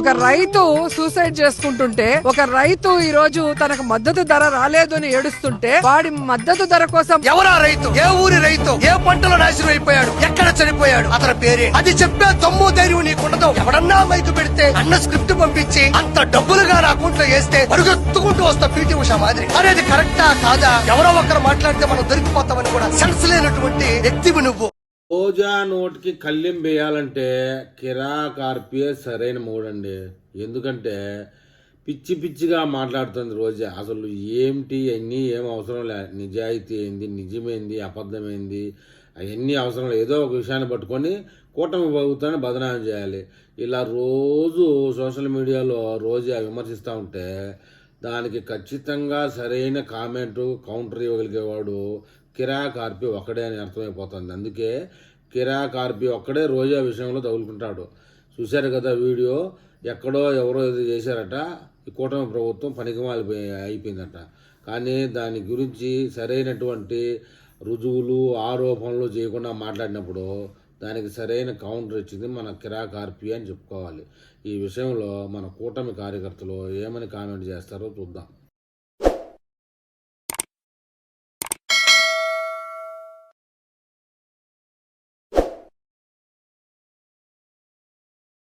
ఒక రైతు సూసైడ్ చేసుకుంటుంటే ఒక రైతు ఈ రోజు తనకు మద్దతు ధర రాలేదు అని ఏడుస్తుంటే వాడి మద్దతు ధర కోసం ఎవరా రైతు? ఏ ఊరి రైతు? ఏ పంటలో నాశనం అయిపోయాడు? ఎక్కడ చనిపోయాడు? అతని పేరే. అది చెప్పే తమ్ము ధైర్యం నీకుండదు. ఎవడన్నా మైకు పెడితే అన్న స్క్రిప్ట్ పంపించి అంత డబ్బులుగా నా అకౌంట్లో వేస్తే పరుగెత్తుకుంటూ వస్తా పీటీ ఉషా మాదిరి. అనేది కరెక్టా కాదా? ఎవరో ఒకరు మాట్లాడితే మనం దొరికిపోతామని కూడా సెన్స్ లేనటువంటి వ్యక్తివి నువ్వు. రోజా నోటికి కళ్ళెం వేయాలంటే కిరా కార్పియే సరైన మూడండి. ఎందుకంటే పిచ్చి పిచ్చిగా మాట్లాడుతుంది రోజా. అసలు ఏమిటి అన్నీ ఏం అవసరం లే నిజాయితీ ఏంది నిజమేంది అబద్ధమైంది అవన్నీ అవసరం లేదు ఏదో ఒక విషయాన్ని పట్టుకొని కూటమి ప్రభుత్వాన్ని బదనాయం చేయాలి. ఇలా రోజు సోషల్ మీడియాలో రోజా విమర్శిస్తూ ఉంటే దానికి ఖచ్చితంగా సరైన కామెంటు కౌంటర్ ఇవ్వగలిగేవాడు కిరా కార్పి ఒక్కడే అని అర్థమైపోతుంది. అందుకే కిరా కార్పి ఒక్కడే రోజా విషయంలో తగులుకుంటాడు. చూశారు కదా వీడియో? ఎక్కడో ఎవరో ఏదో చేశారట. ఈ కూటమి ప్రభుత్వం పనికిమాలిపోయి అయిపోయిందట. కానీ దాని గురించి సరైనటువంటి రుజువులు ఆరోపణలు చేయకుండా మాట్లాడినప్పుడు దానికి సరైన కౌంటర్ ఇచ్చింది మన కిరా కార్పి అని చెప్పుకోవాలి. ఈ విషయంలో మన కూటమి కార్యకర్తలు ఏమని కామెంట్ చేస్తారో చూద్దాం.